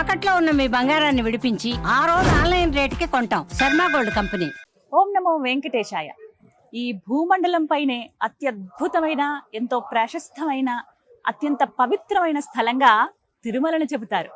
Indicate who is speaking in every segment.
Speaker 1: తాకట్లో ఉన్న మీ బంగారాన్ని విడిపించి ఆ రోజు ఆన్లైన్ రేటుకి కొంటాం. Sharma gold company.
Speaker 2: ఓం నమో వెంకటేశాయ. ఈ భూమండలం పైనే అత్యద్భుతమైన ఎంతో ప్రశస్తమైన అత్యంత పవిత్రమైన స్థలంగా తిరుమలను చెబుతారు.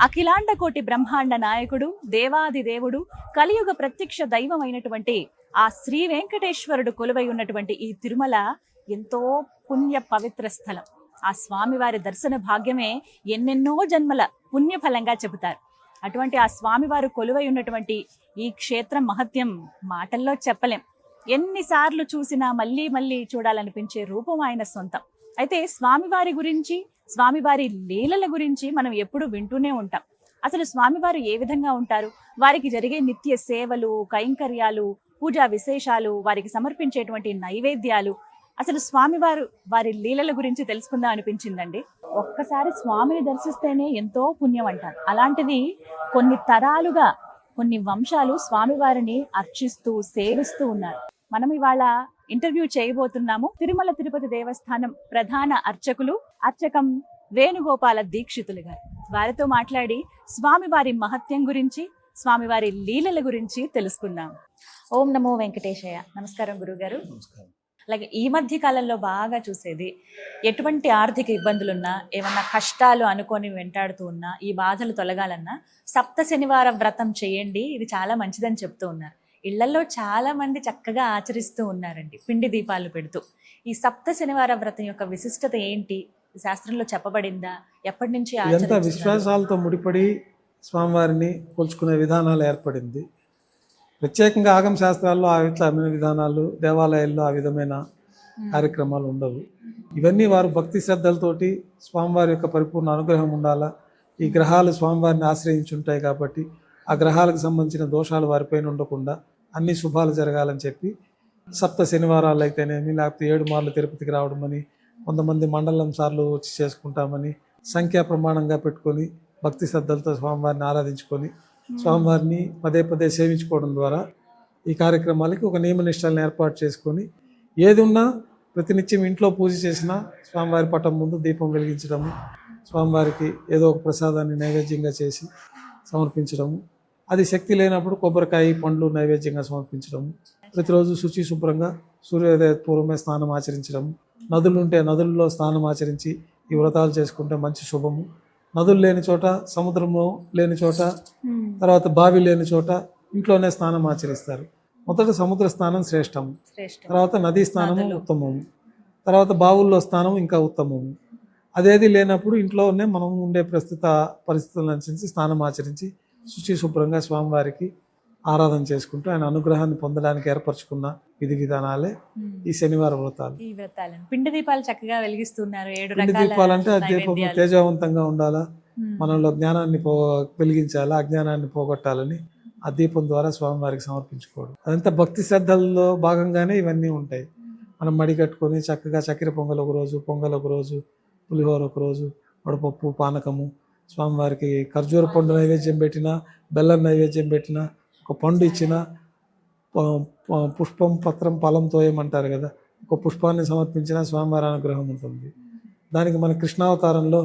Speaker 2: అఖిలాండ కోటి బ్రహ్మాండ నాయకుడు దేవాది దేవుడు కలియుగ ప్రత్యక్ష దైవమైనటువంటి ఆ శ్రీ వెంకటేశ్వరుడు కొలువై ఉన్నటువంటి ఈ తిరుమల ఎంతో పుణ్య పవిత్ర స్థలం. ఆ స్వామివారి దర్శన భాగ్యమే ఎన్నెన్నో జన్మల పుణ్యఫలంగా చెబుతారు. అటువంటి ఆ స్వామివారు కొలువై ఉన్నటువంటి ఈ క్షేత్రం మహత్యం మాటల్లో చెప్పలేం. ఎన్నిసార్లు చూసినా మళ్ళీ మళ్ళీ చూడాలనిపించే రూపం ఆయన సొంతం. అయితే స్వామివారి గురించి స్వామివారి లీలల గురించి మనం ఎప్పుడు వింటూనే ఉంటాం. అసలు స్వామివారు ఏ విధంగా ఉంటారు? వారికి జరిగే నిత్య సేవలు కైంకర్యాలు పూజా విశేషాలు వారికి సమర్పించేటువంటి నైవేద్యాలు అసలు స్వామివారు వారి లీలల గురించి తెలుసుకుందాం అనిపించిందండి. ఒక్కసారి స్వామిని దర్శిస్తేనే ఎంతో పుణ్యం అంటారు. అలాంటిది కొన్ని తరాలుగా కొన్ని వంశాలు స్వామివారిని అర్చిస్తూ సేవిస్తూ ఉన్నారు. మనం ఇవాళ ఇంటర్వ్యూ చేయబోతున్నాము. తిరుమల తిరుపతి దేవస్థానం ప్రధాన అర్చకులు అర్చకం వేణుగోపాల దీక్షితులు గారు. వారితో మాట్లాడి స్వామివారి మహత్యం గురించి స్వామివారి లీలల గురించి తెలుసుకుందాం. ఓం నమో వెంకటేశయ్య. నమస్కారం గురుగారు.
Speaker 3: నమస్కారం.
Speaker 2: అలాగే ఈ మధ్య కాలంలో బాగా చూసేది ఎటువంటి ఆర్థిక ఇబ్బందులున్నా ఏమన్నా కష్టాలు అనుకొని వెంటాడుతూ ఉన్నా ఈ బాధలు తొలగాలన్నా సప్త శనివార వ్రతం చేయండి ఇది చాలా మంచిదని చెప్తూ ఉన్నారు. ఇళ్ళలో చాలా మంది చక్కగా ఆచరిస్తూ ఉన్నారండి పిండి దీపాలు పెడుతూ. ఈ సప్త శనివార వ్రతం యొక్క విశిష్టత ఏంటి? శాస్త్రంలో చెప్పబడిందా? ఎప్పటి నుంచి?
Speaker 3: విశ్వాసాలతో ముడిపడి స్వామివారిని కొలుచుకునే విధానాలు ఏర్పడింది. ప్రత్యేకంగా ఆగమ శాస్త్రాల్లో ఆ విధమైన విధానాలు దేవాలయాల్లో ఆ విధమైన. కార్యక్రమాలు ఉండవు ఇవన్నీ వారు భక్తి శ్రద్ధలతోటి స్వామివారి యొక్క పరిపూర్ణ అనుగ్రహం ఉండాలా ఈ గ్రహాలు స్వామివారిని ఆశ్రయించి ఉంటాయి కాబట్టి ఆ గ్రహాలకు సంబంధించిన దోషాలు వారిపైన ఉండకుండా అన్ని శుభాలు జరగాలని చెప్పి సప్త శనివారాలు అయితేనేమి లేకపోతే ఏడు మార్లు తిరుపతికి రావడమని కొంతమంది మండలం సార్లు వచ్చి చేసుకుంటామని సంఖ్యా ప్రమాణంగా పెట్టుకొని భక్తి శ్రద్ధలతో స్వామివారిని ఆరాధించుకొని స్వామివారిని పదే పదే సేవించుకోవడం ద్వారా ఈ కార్యక్రమాలకి ఒక నియమనిష్టలను ఏర్పాటు చేసుకొని ఏది ఉన్నా ప్రతినిత్యం ఇంట్లో పూజ చేసినా స్వామివారి పటం ముందు దీపం వెలిగించడము స్వామివారికి ఏదో ఒక ప్రసాదాన్ని నైవేద్యంగా చేసి సమర్పించడము అది శక్తి లేనప్పుడు కొబ్బరికాయ పండ్లు నైవేద్యంగా సమర్పించడము ప్రతిరోజు శుచి శుభ్రంగా సూర్యోదయ పూర్వమే స్నానం ఆచరించడం నదులుంటే నదుల్లో స్నానం ఆచరించి ఈ వ్రతాలు చేసుకుంటే మంచి శుభము నదులు లేని చోట సముద్రము లేని చోట. తర్వాత బావి లేని చోట ఇంట్లోనే స్నానం ఆచరిస్తారు. మొదట సముద్ర స్నానం శ్రేష్టము
Speaker 2: శ్రేష్టం.
Speaker 3: తర్వాత నదీ స్నానము
Speaker 2: నదులు.
Speaker 3: ఉత్తమము తర్వాత బావుల్లో స్నానం ఇంకా ఉత్తమము అదేది లేనప్పుడు ఇంట్లోనే మనం ఉండే ప్రస్తుత పరిస్థితులను అనుసరించి స్నానం ఆచరించి శుచి శుభ్రంగా స్వామివారికి ఆరాధన చేసుకుంటూ ఆయన అనుగ్రహాన్ని పొందడానికి ఏర్పరచుకున్న విధి విధానాలే. ఈ శనివారం వ్రతాలు.
Speaker 2: ఈ వ్రతాలను పిండి దీపాలు చక్కగా వెలిగిస్తున్నారు ఏడు
Speaker 3: పిండి
Speaker 2: రకాల
Speaker 3: దీపాలంటే ఆ దీపం. తేజవంతంగా ఉండాలా?
Speaker 2: మ్మ్.
Speaker 3: మనలో జ్ఞానాన్ని పో వెలిగించాలా? అజ్ఞానాన్ని పోగొట్టాలని ఆ దీపం ద్వారా స్వామివారికి సమర్పించుకోవడం. అదంతా భక్తి శ్రద్ధల్లో భాగంగానే ఇవన్నీ ఉంటాయి. మనం మడి కట్టుకొని చక్కగా చక్కెర పొంగల్ ఒక రోజు పొంగల్ ఒక రోజు పులిహోర ఒక రోజు వడపప్పు పానకము స్వామివారికి ఖర్జూర పండు నైవేద్యం పెట్టినా బెల్లం నైవేద్యం పెట్టినా ఒక పండు ఇచ్చిన పుష్పం పత్రం ఫలంతో ఏమంటారు కదా ఒక పుష్పాన్ని సమర్పించిన స్వామివారి అనుగ్రహం ఉంటుంది దానికి మన కృష్ణావతారంలో.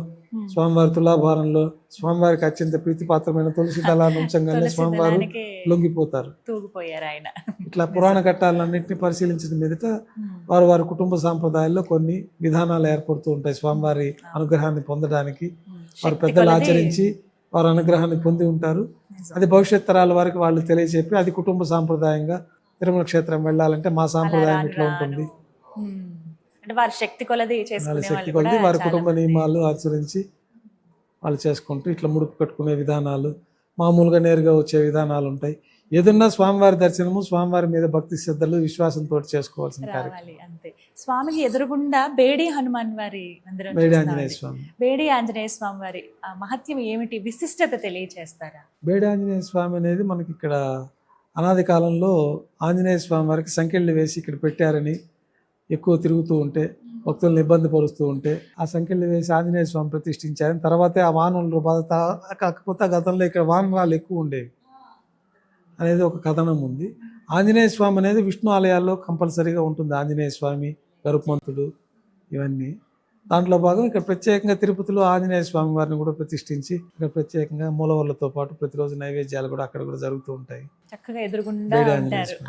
Speaker 3: స్వామివారి తులాభారంలో స్వామివారికి అత్యంత ప్రీతిపాత్రమైన తులసి దళాన్ని ఉంచంగానే స్వామివారు లొంగిపోతారు ఇట్లా పురాణ ఘట్టాలన్నింటినీ పరిశీలించిన మీదట. వారు వారి కుటుంబ సాంప్రదాయాల్లో కొన్ని విధానాలు ఏర్పడుతూ ఉంటాయి స్వామివారి అనుగ్రహాన్ని పొందడానికి. వారు పెద్దలు ఆచరించి వారి అనుగ్రహాన్ని పొంది ఉంటారు. అది భవిష్యత్ తరాల వారికి వాళ్ళు తెలియజెప్పి అది కుటుంబ సాంప్రదాయంగా తిరుమల క్షేత్రం వెళ్ళాలంటే మా సాంప్రదాయం ఇట్లా. ఉంటుంది
Speaker 2: వారి శక్తి కొలది
Speaker 3: శక్తి
Speaker 2: కూడా
Speaker 3: వారి కుటుంబ. నియమాలు ఆచరించి వాళ్ళు చేసుకుంటూ ఇట్లా ముడుపు కట్టుకునే విధానాలు మామూలుగా నేరుగా వచ్చే విధానాలు ఉంటాయి ఏదన్నా స్వామివారి దర్శనము స్వామివారి మీద భక్తి శ్రద్ధలు విశ్వాసంతో చేసుకోవాల్సిన కార్యక్రమం.
Speaker 2: రావాలి అంతే. స్వామికి ఎదురుగుండా బేడి హనుమాన్ వారి మందిరం చూస్తామండి.
Speaker 3: ఆంజనేయ స్వామి.
Speaker 2: బేడి ఆంజనేయ స్వామి వారి మహత్యం ఏమిటి? విశిష్టత తెలియచేస్తారా?
Speaker 3: బేడి ఆంజనేయ స్వామి అనేది మనకి ఇక్కడ అనాది కాలంలో ఆంజనేయ స్వామి వారికి సంఖ్యలు వేసి ఇక్కడ పెట్టారని ఎక్కువ తిరుగుతూ ఉంటే భక్తులను ఇబ్బంది పరుస్తూ ఉంటే ఆ సంఖ్యలు వేసి ఆంజనేయ స్వామి ప్రతిష్ఠించారని తర్వాతే ఆ వానరులు బాధ కాకపోతే గతంలో ఇక్కడ వానరాలు ఎక్కువ ఉండేవి. అనేది ఒక కథనం ఉంది. ఆంజనేయ స్వామి అనేది విష్ణు ఆలయాల్లో కంపల్సరీగా ఉంటుంది. ఆంజనేయ స్వామి గరుత్మంతుడు ఇవన్నీ. దాంట్లో భాగం ఇక్కడ ప్రత్యేకంగా తిరుపతిలో ఆంజనేయ స్వామి వారిని కూడా ప్రతిష్ఠించి ఇక్కడ ప్రత్యేకంగా మూలవర్లతో పాటు ప్రతిరోజు నైవేద్యాలు కూడా అక్కడ కూడా జరుగుతూ ఉంటాయి.
Speaker 2: చక్కగా ఎదురుగుండా.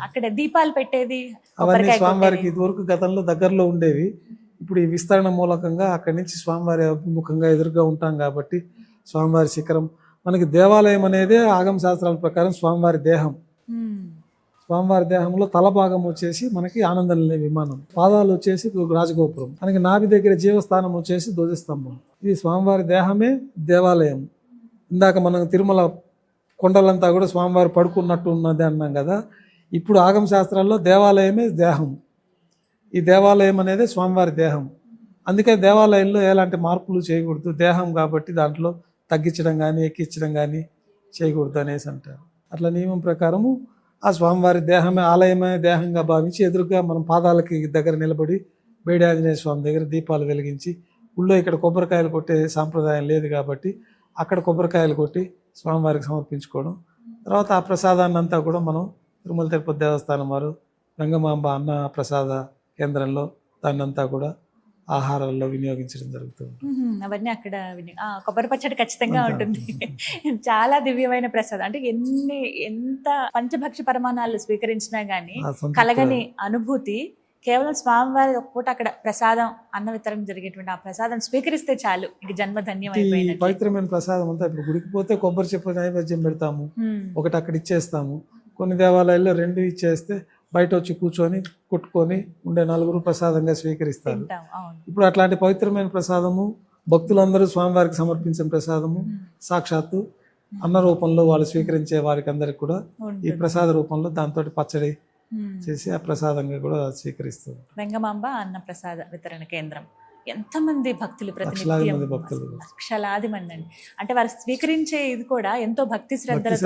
Speaker 2: అక్కడ దీపాలు పెట్టేది
Speaker 3: అవన్నీ స్వామివారికి. ఇదివరకు గతంలో దగ్గరలో ఉండేవి. ఇప్పుడు ఈ విస్తరణ మూలకంగా అక్కడి నుంచి స్వామివారి అభిముఖంగా ఎదురుగా ఉంటాం కాబట్టి స్వామివారి శిఖరం మనకి దేవాలయం అనేది ఆగమ శాస్త్రాల ప్రకారం స్వామివారి దేహం. స్వామివారి దేహంలో తల భాగం వచ్చేసి మనకి ఆనందం లేని విమానం. పాదాలు వచ్చేసి రాజగోపురం. మనకి నాభి దగ్గర జీవస్థానం వచ్చేసి ధ్వజస్తంభం. ఇది స్వామివారి దేహమే దేవాలయం. ఇందాక మనం తిరుమల కొండలంతా కూడా స్వామివారు పడుకున్నట్టు ఉన్నది అన్నాం కదా. ఇప్పుడు ఆగమ శాస్త్రాల్లో దేవాలయమే దేహం. ఈ దేవాలయం అనేది స్వామివారి దేహం. అందుకే దేవాలయంలో ఎలాంటి మార్పులు చేయకూడదు. దేహం కాబట్టి దాంట్లో తగ్గించడం కానీ ఎక్కించడం కానీ చేయకూడదు అనేసి అంటారు. అట్లా నియమం ప్రకారము ఆ స్వామివారి దేహమే ఆలయమే దేహంగా భావించి ఎదురుగా మనం పాదాలకి దగ్గర నిలబడి బేడి ఆంజనేయ స్వామి దగ్గర దీపాలు వెలిగించి ఊళ్ళో ఇక్కడ కొబ్బరికాయలు కొట్టే సాంప్రదాయం లేదు కాబట్టి అక్కడ కొబ్బరికాయలు కొట్టి స్వామివారికి సమర్పించుకోవడం. తర్వాత ఆ ప్రసాదాన్ని అంతా కూడా మనం తిరుమల తిరుపతి దేవస్థానం వారు రంగమాంబ అన్న ప్రసాద కేంద్రంలో దాన్నంతా కూడా ఆహారాల్లో వినియోగించడం జరుగుతుంది.
Speaker 2: అవన్నీ అక్కడ కొబ్బరి పచ్చడి ఖచ్చితంగా ఉంటుంది. చాలా దివ్యమైన ప్రసాదం. అంటే ఎన్ని ఎంత పంచభక్ష పరమాణాలు స్వీకరించినా గానీ కలగని అనుభూతి కేవలం స్వామివారి ఒక పూట అక్కడ ప్రసాదం అన్న వితరణ జరిగేటువంటి ఆ ప్రసాదం స్వీకరిస్తే చాలు. ఇంక జన్మ ధన్యం
Speaker 3: ఈ
Speaker 2: అయిపోయినట్లు
Speaker 3: పవిత్రమైన ప్రసాదం అంతా ఇప్పుడు గుడికి పోతే కొబ్బరి చెప్పు నైవేద్యం పెడతాము. ఒకటి అక్కడ ఇచ్చేస్తాము. కొన్ని దేవాలయాల్లో రెండు ఇచ్చేస్తే బయట వచ్చి కూర్చొని కొట్టుకొని ఉండే నలుగురు ప్రసాదంగా స్వీకరిస్తారు. ఇప్పుడు అట్లాంటి పవిత్రమైన ప్రసాదము భక్తులందరూ స్వామివారికి సమర్పించిన ప్రసాదము సాక్షాత్తు అన్న రూపంలో వాళ్ళు స్వీకరించే వారికి అందరికి కూడా ఈ. ప్రసాద రూపంలో దాంతో పచ్చడి. చేసి ఆ ప్రసాదంగా కూడా స్వీకరిస్తారు
Speaker 2: వెంగమాంబ అన్న ప్రసాద వితరణ కేంద్రం. ఎంతమంది భక్తులు ప్రతినిత్యం. లక్షలాది మంది అండి అంటే వారు స్వీకరించే ఇది కూడా ఎంతో భక్తి శ్రద్ధలతో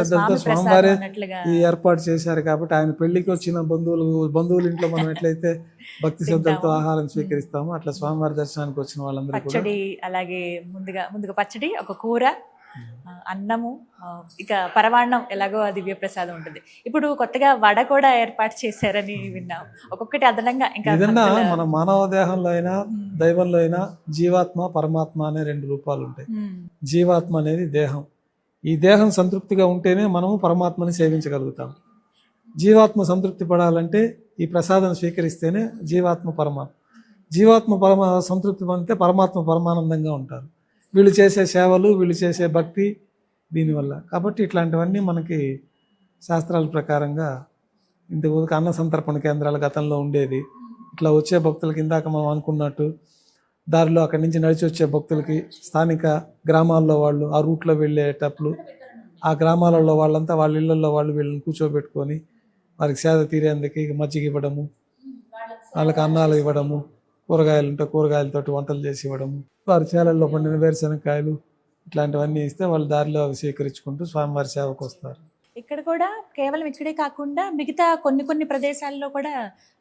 Speaker 3: ఏర్పాటు చేశారు కాబట్టి ఆయన పెళ్ళికి వచ్చిన బంధువులు బంధువుల ఇంట్లో మనం ఎట్లయితే భక్తి శ్రద్ధలతో. ఆహారం స్వీకరిస్తామో అట్లా స్వామివారి దర్శనానికి వచ్చిన వాళ్ళందరూ
Speaker 2: పచ్చడి అలాగే ముందుగా ముందుగా పచ్చడి ఒక కూర అన్నము ఇక పరవాన్నం ఎలాగో దివ్య ప్రసాదం ఉంటుంది. ఇప్పుడు కొత్తగా వడ కూడా ఏర్పాటు చేశారని విన్నాం. ఒక్కొక్కటి అదనంగా ఇంకా
Speaker 3: ఏదన్నా మన మానవ దేహంలో అయినా దైవంలో అయినా జీవాత్మ పరమాత్మ అనే రెండు రూపాలు ఉంటాయి. జీవాత్మ అనేది దేహం. ఈ దేహం సంతృప్తిగా ఉంటేనే మనము పరమాత్మని సేవించగలుగుతాం. జీవాత్మ సంతృప్తి పడాలంటే ఈ ప్రసాదం స్వీకరిస్తేనే జీవాత్మ పరమాత్మ. జీవాత్మ పరమ సంతృప్తి పొందితే పరమాత్మ పరమానందంగా ఉంటారు. వీళ్ళు చేసే సేవలు వీళ్ళు చేసే భక్తి దీనివల్ల. కాబట్టి ఇట్లాంటివన్నీ మనకి శాస్త్రాల ప్రకారంగా ఇంతకు అన్న సంతర్పణ కేంద్రాలు గతంలో ఉండేది. ఇట్లా వచ్చే భక్తులకి ఇందాక మనం అనుకున్నట్టు దారిలో అక్కడి నుంచి నడిచి వచ్చే భక్తులకి స్థానిక గ్రామాల్లో వాళ్ళు ఆ రూట్లో వెళ్ళేటప్పుడు ఆ గ్రామాలలో వాళ్ళంతా వాళ్ళ ఇళ్ళల్లో వాళ్ళు వీళ్ళని కూర్చోబెట్టుకొని వారికి సేద తీరేందుకు మజ్జిగ ఇవ్వడము వాళ్ళకి అన్నాలు ఇవ్వడము కూరగాయలు ఉంటే కూరగాయలతోటి వంటలు చేసి ఇవ్వడము వారి చేలల్లో పండిన వేరుశనగకాయలు ఇట్లాంటివన్నీ ఇస్తే వాళ్ళు దారిలో అవి స్వీకరించుకుంటూ స్వామివారి సేవకు వస్తారు
Speaker 2: ఇక్కడ కూడా కేవలం ఇక్కడే కాకుండా మిగతా కొన్ని కొన్ని ప్రదేశాల్లో కూడా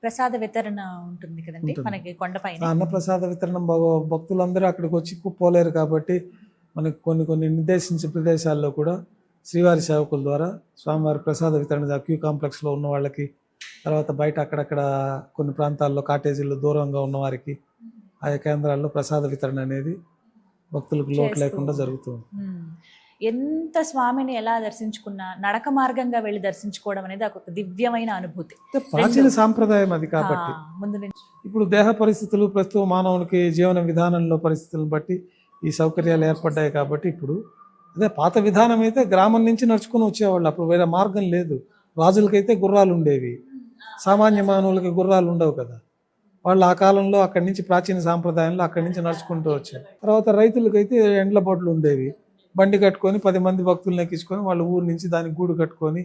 Speaker 2: ప్రసాద వితరణ ఉంటుంది కదండి. మనకి కొండపైన
Speaker 3: ఆ అన్నప్రసాద వితరణ భక్తులందరూ అక్కడికి వచ్చి పోలేరు కాబట్టి మనకి కొన్ని కొన్ని నిర్దేశించిన ప్రదేశాల్లో కూడా శ్రీవారి సేవకుల ద్వారా స్వామివారి ప్రసాద వితరణ క్యూ కాంప్లెక్స్లో ఉన్న వాళ్ళకి తర్వాత బయట అక్కడక్కడ కొన్ని ప్రాంతాల్లో కాటేజీల్లో దూరంగా ఉన్న వారికి ఆయా కేంద్రాల్లో ప్రసాద వితరణ అనేది భక్తులకు లోటు లేకుండా జరుగుతుంది.
Speaker 2: ఎంత స్వామిని ఎలా దర్శించుకున్నా నడక మార్గంగా వెళ్ళి దర్శించుకోవడం అనేది ఒక దివ్యమైన అనుభూతి.
Speaker 3: ప్రాచీన సాంప్రదాయం అది కాబట్టి.
Speaker 2: ముందు నుంచి.
Speaker 3: ఇప్పుడు దేహ పరిస్థితులు ప్రస్తుతం మానవునికి జీవన విధానంలో పరిస్థితులను బట్టి ఈ సౌకర్యాలు ఏర్పడ్డాయి కాబట్టి ఇప్పుడు అదే పాత విధానం అయితే గ్రామం నుంచి నడుచుకుని వచ్చేవాళ్ళు. అప్పుడు వేరే మార్గం లేదు. రాజులకైతే గుర్రాలు ఉండేవి. సామాన్య మానవులకి గుర్రాలు ఉండవు కదా. వాళ్ళు ఆ కాలంలో అక్కడి నుంచి ప్రాచీన సాంప్రదాయంలో అక్కడి నుంచి నడుచుకుంటూ వచ్చారు. తర్వాత రైతులకైతే ఎండ్ల బొట్లు ఉండేవి. బండి కట్టుకొని పది మంది భక్తులను ఎక్కించుకొని వాళ్ళ ఊరు నుంచి దానికి గూడు కట్టుకొని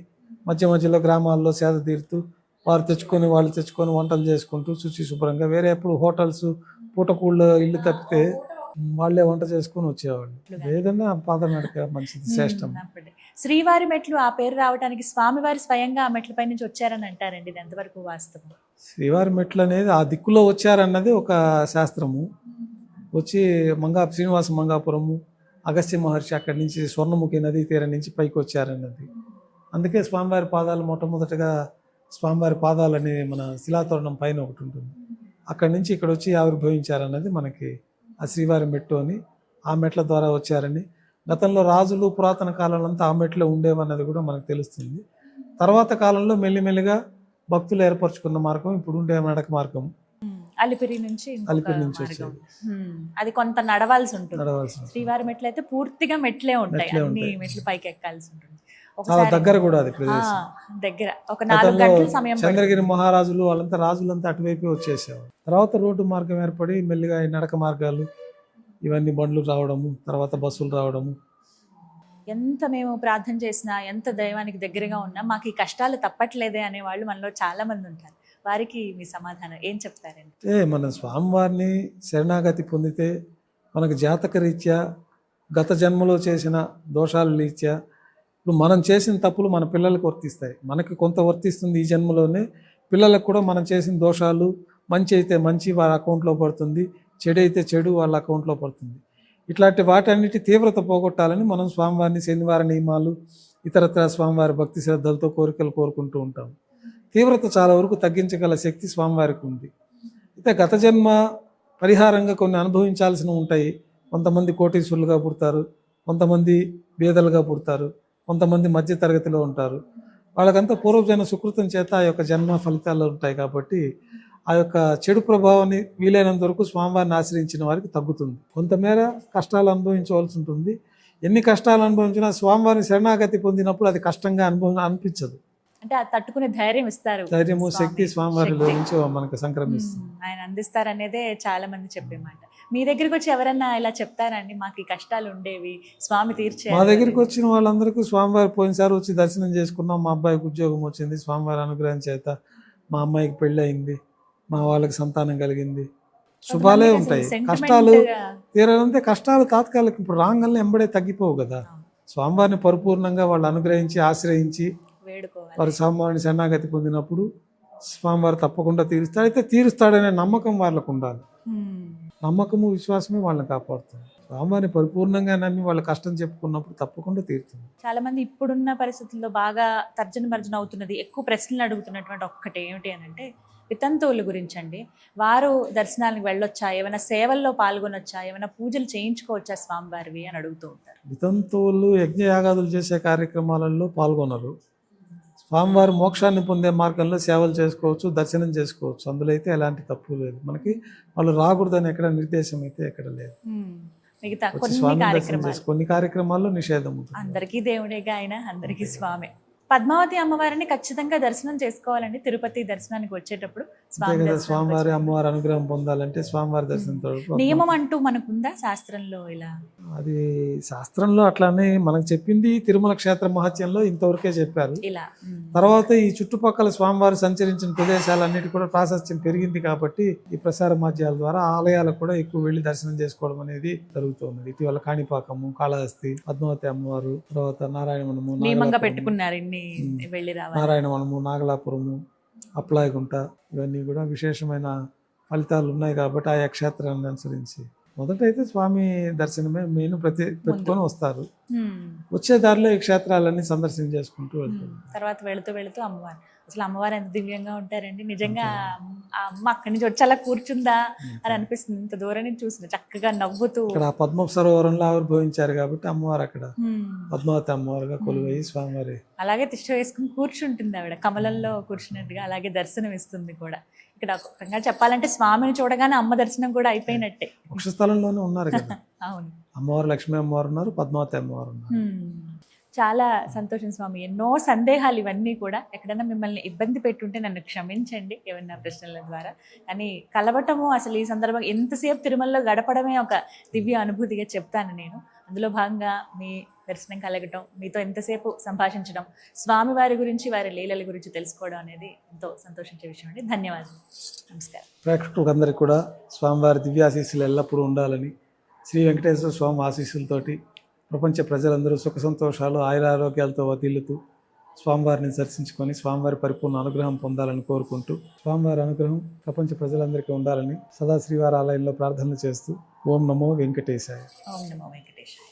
Speaker 3: మధ్య మధ్యలో గ్రామాల్లో సేద తీరుతూ వారు తెచ్చుకొని వాళ్ళు తెచ్చుకొని వంటలు చేసుకుంటూ శుచి శుభ్రంగా వేరే ఎప్పుడు హోటల్స్ పూటకూళ్ళ ఇల్లు తప్పితే వాళ్ళే వంట చేసుకొని వచ్చేవాళ్ళు. ఏదన్నా పాత నడక మంచిది శ్రేష్టం.
Speaker 2: శ్రీవారి మెట్లు ఆ పేరు రావడానికి స్వామివారి స్వయంగా ఆ మెట్లపై నుంచి వచ్చారని అంటారండి. ఇది ఎంతవరకు వాస్తవం?
Speaker 3: శ్రీవారి మెట్లు అనేది ఆ దిక్కులో వచ్చారన్నది ఒక శాస్త్రము. వచ్చి మంగా శ్రీనివాస మంగాపురము అగస్త్య మహర్షి అక్కడి నుంచి స్వర్ణముఖి నదీ తీరం నుంచి పైకి వచ్చారన్నది. అందుకే స్వామివారి పాదాలు మొట్టమొదటగా స్వామివారి పాదాలని మన శిలాతోరణం పైన ఒకటి ఉంటుంది. అక్కడి నుంచి ఇక్కడ వచ్చి ఆవిర్భవించారన్నది మనకి ఆ శ్రీవారి మెట్టు అని ఆ మెట్ల ద్వారా వచ్చారని. గతంలో రాజులు పురాతన కాలంలో అంతా ఆ మెట్లో ఉండేవన్నది కూడా మనకు తెలుస్తుంది. తర్వాత కాలంలో మెల్లిమెల్లిగా భక్తులు ఏర్పరచుకున్న మార్గం ఇప్పుడు ఉండే నడక మార్గం
Speaker 2: అలిపిరి నుంచి
Speaker 3: అలిపిరి నుంచి. వచ్చేది.
Speaker 2: అది కొంత నడవాల్సి ఉంటుంది. శ్రీవారి మెట్లు అయితే పూర్తిగా మెట్లే ఉంటాయి. అన్ని
Speaker 3: ఉంటాయి.
Speaker 2: మెట్లు పైకి ఎక్కాల్సి ఉంటుంది.
Speaker 3: చాలా దగ్గర కూడా అది ప్రదేశం.
Speaker 2: దగ్గర. ఒక నాలుగు గంటల సమయం.
Speaker 3: చంద్రగిరి మహారాజులు వాళ్ళంతా రాజులంతా అటువైపే వచ్చేసేవారు. తర్వాత రోడ్డు మార్గం ఏర్పడి మెల్లిగా నడక మార్గాలు ఇవన్నీ బండ్లు రావడము తర్వాత బస్సులు రావడము.
Speaker 2: ఎంత మేము ప్రార్థన చేసినా ఎంత దైవానికి దగ్గరగా ఉన్నా మాకు ఈ కష్టాలు తప్పట్లేదే అనే వాళ్ళు మనలో చాలా మంది ఉంటారు. వారికి మీ సమాధానం ఏం చెప్తారండి?
Speaker 3: అంటే మన స్వామివారిని శరణాగతి పొందితే మనకు జాతక రీత్యా గత జన్మలో చేసిన దోషాల రీత్యా ఇప్పుడు మనం చేసిన తప్పులు మన పిల్లలకు వర్తిస్తాయి. మనకి కొంత వర్తిస్తుంది ఈ జన్మలోనే. పిల్లలకు కూడా మనం చేసిన దోషాలు మంచి అయితే మంచి వాళ్ళ అకౌంట్లో పడుతుంది. చెడు అయితే చెడు వాళ్ళ అకౌంట్లో పడుతుంది. ఇట్లాంటి వాటన్నిటి తీవ్రత పోగొట్టాలని మనం స్వామివారిని శనివార నియమాలు ఇతరత్ర స్వామివారి భక్తి శ్రద్ధలతో కోరికలు కోరుకుంటూ ఉంటాం. తీవ్రత చాలా వరకు తగ్గించగల శక్తి స్వామివారికి ఉంది. అయితే గత జన్మ పరిహారంగా కొన్ని అనుభవించాల్సినవి ఉంటాయి. కొంతమంది కోటీశ్వరులుగా పుడతారు. కొంతమంది బీదలుగా పుడతారు. కొంతమంది మధ్య తరగతిలో ఉంటారు. వాళ్ళకంతా పూర్వజన్మ సుకృతం చేత ఆ యొక్క జన్మ ఫలితాలు ఉంటాయి కాబట్టి ఆ యొక్క చెడు ప్రభావాన్ని వీలైనంత వరకు స్వామివారిని ఆశ్రయించిన వారికి తగ్గుతుంది. కొంతమేర కష్టాలు అనుభవించవలసి ఉంటుంది. ఎన్ని కష్టాలు అనుభవించినా స్వామివారిని శరణాగతి పొందినప్పుడు అది కష్టంగా అనుభవం అనిపించదు.
Speaker 2: అంటే తట్టుకునే ధైర్యం ఇస్తారు
Speaker 3: ధైర్యము. శక్తి స్వామివారిలో. నుంచి మనకు సంక్రమిస్తుంది.
Speaker 2: ఆయన అందిస్తారనేదే చాలా మంది చెప్పే మాట. మీ దగ్గరికి వచ్చి ఎవరన్నా ఇలా చెప్తారండి మాకు ఈ కష్టాలు ఉండేవి స్వామి తీర్చే
Speaker 3: మా దగ్గరికి వచ్చిన వాళ్ళందరికీ స్వామివారి పోయినసారి వచ్చి దర్శనం చేసుకున్నాం. మా అబ్బాయికి ఉద్యోగం వచ్చింది స్వామివారి అనుగ్రహం చేత మా అమ్మాయికి పెళ్ళి అయింది మా వాళ్ళకి సంతానం కలిగింది. శుభాలే ఉంటాయి. కష్టాలు తీరాలంటే కష్టాలు తాత్కాలిక ఇప్పుడు రాంగల్ని ఎంబడే తగ్గిపోవు కదా. స్వామివారిని పరిపూర్ణంగా వాళ్ళు అనుగ్రహించి ఆశ్రయించి వారు స్వామివారిని శరణాగతి పొందినప్పుడు స్వామివారు తప్పకుండా తీరుస్తాడు. అయితే తీరుస్తాడనే నమ్మకం వాళ్ళకు ఉండాలి. నమ్మకము విశ్వాసమే వాళ్ళని కాపాడుతుంది. స్వామివారిని పరిపూర్ణంగా నమ్మి వాళ్ళ కష్టం చెప్పుకున్నప్పుడు తప్పకుండా తీరుతుంది.
Speaker 2: చాలా మంది ఇప్పుడున్న పరిస్థితుల్లో బాగా తర్జన భర్జన అవుతున్నది ఎక్కువ ప్రశ్నలు అడుగుతున్నటువంటి ఒక్కటి ఏమిటి అని అంటే వితంతువుల గురించి అండి వారు దర్శనానికి వెళ్ళొచ్చా? ఏమైనా సేవల్లో పాల్గొనొచ్చా? ఏమైనా పూజలు చేయించుకోవచ్చా స్వామివారివి అని అడుగుతూ ఉంటారు.
Speaker 3: వితంతువులు యజ్ఞయాగాదులు చేసే కార్యక్రమాలలో పాల్గొనరు. స్వామివారి మోక్షాన్ని పొందే మార్గంలో సేవలు చేసుకోవచ్చు దర్శనం చేసుకోవచ్చు. అందులో అయితే ఎలాంటి తప్పు లేదు. మనకి వాళ్ళు రాకూడదని ఎక్కడ నిర్దేశం అయితే ఎక్కడ లేదు.
Speaker 2: మిగతా కొన్ని కార్యక్రమాలు.
Speaker 3: కొన్ని కార్యక్రమాల్లో నిషేధం
Speaker 2: అందరికీ దేవుడేగా ఆయన అందరికీ స్వామి. పద్మావతి అమ్మవారిని ఖచ్చితంగా దర్శనం చేసుకోవాలండి. తిరుపతి దర్శనానికి వచ్చేటప్పుడు
Speaker 3: అంతే కదా స్వామివారి అమ్మవారి అనుగ్రహం పొందాలంటే స్వామివారి దర్శనంతో
Speaker 2: వచ్చే- నియమం అంటూ మనకుందా శాస్త్రంలో ఇలా?
Speaker 3: అది శాస్త్రంలో అట్లానే మనకు చెప్పింది తిరుమల క్షేత్ర మహత్యంలో ఇంతవరకే చెప్పారు. తర్వాత ఈ చుట్టుపక్కల స్వామివారు సంచరించిన ప్రదేశాలన్నిటి కూడా ప్రాశస్త్యం పెరిగింది కాబట్టి ఈ ప్రసార మాధ్యాల ద్వారా ఆలయాలకు కూడా ఎక్కువ వెళ్ళి దర్శనం చేసుకోవడం అనేది జరుగుతుంది. ఇటీవల కాణిపాకము కాళహస్తి పద్మావతి అమ్మవారు తర్వాత
Speaker 2: ఇన్ని వెళ్ళి రావాలి.
Speaker 3: నారాయణవనము నాగలాపురము అప్లాయగుంట ఇవన్నీ కూడా విశేషమైన ఫలితాలు ఉన్నాయి కాబట్టి ఆయా క్షేత్రాన్ని అనుసరించి. మొదట అయితే స్వామి దర్శనమే మెయిన్ ప్రతి పెట్టుకొని వస్తారు. వచ్చే దారిలో ఈ క్షేత్రాలన్నీ సందర్శన చేసుకుంటూ వెళ్తారు.
Speaker 2: తర్వాత వెళుతూ వెళుతూ అమ్మవారు అసలు అమ్మవారు ఎంత దివ్యంగా ఉంటారండి. నిజంగా ఆ అమ్మ అక్కడి నుంచి వచ్చి అలా కూర్చుందా అని అనిపిస్తుంది. ఇంత దూరం నుంచి చూసిన చక్కగా నవ్వుతూ
Speaker 3: ఇక్కడ పద్మ సరోవరంలో ఆవిర్భవించారు కాబట్టి అమ్మవారు అక్కడ. పద్మావతి అమ్మవారుగా కొలువయ్యి స్వామివారి.
Speaker 2: అలాగే తిష్ట వేసుకుని కూర్చుంటుంది ఆవిడ. కమలంలో కూర్చున్నట్టుగా అలాగే దర్శనం ఇస్తుంది కూడా. ఇక్కడ రకంగా చెప్పాలంటే స్వామిని చూడగానే అమ్మ దర్శనం కూడా అయిపోయినట్టే.
Speaker 3: వృక్షస్థలంలోనే ఉన్నారు కదా.
Speaker 2: అవును.
Speaker 3: అమ్మవారు లక్ష్మీ అమ్మవారు ఉన్నారు పద్మావతి అమ్మవారు ఉన్నారు.
Speaker 2: చాలా సంతోషం స్వామి. ఎన్నో సందేహాలు ఇవన్నీ కూడా ఎక్కడైనా మిమ్మల్ని ఇబ్బంది పెట్టుంటే నన్ను క్షమించండి ఏమన్నా ప్రశ్నల ద్వారా. కానీ కలవటము అసలు ఈ సందర్భంగా ఎంతసేపు తిరుమలలో గడపడమే ఒక దివ్య అనుభూతిగా చెప్తాను నేను. అందులో భాగంగా మీ దర్శనం కలగటం మీతో ఎంతసేపు సంభాషించడం స్వామి వారి గురించి వారి లీలల గురించి తెలుసుకోవడం అనేది ఎంతో సంతోషించే విషయం అండి. ధన్యవాదాలు. నమస్కారం.
Speaker 3: ప్రేక్షకులందరికీ కూడా స్వామివారి దివ్యాశీస్సులు ఎల్లప్పుడూ ఉండాలని శ్రీ వెంకటేశ్వర స్వామి ఆశీస్సులతోటి ప్రపంచ ప్రజలందరూ సుఖ సంతోషాలు ఆయురారోగ్యాలతో వదిలుతూ స్వామివారిని దర్శించుకొని స్వామివారి పరిపూర్ణ అనుగ్రహం పొందాలని కోరుకుంటూ స్వామివారి అనుగ్రహం ప్రపంచ ప్రజలందరికీ ఉండాలని సదా శ్రీవారి ఆలయంలో ప్రార్థనలు చేస్తూ ఓం నమో వెంకటేశాయ.
Speaker 2: ఓం నమో వెంకటేశాయ.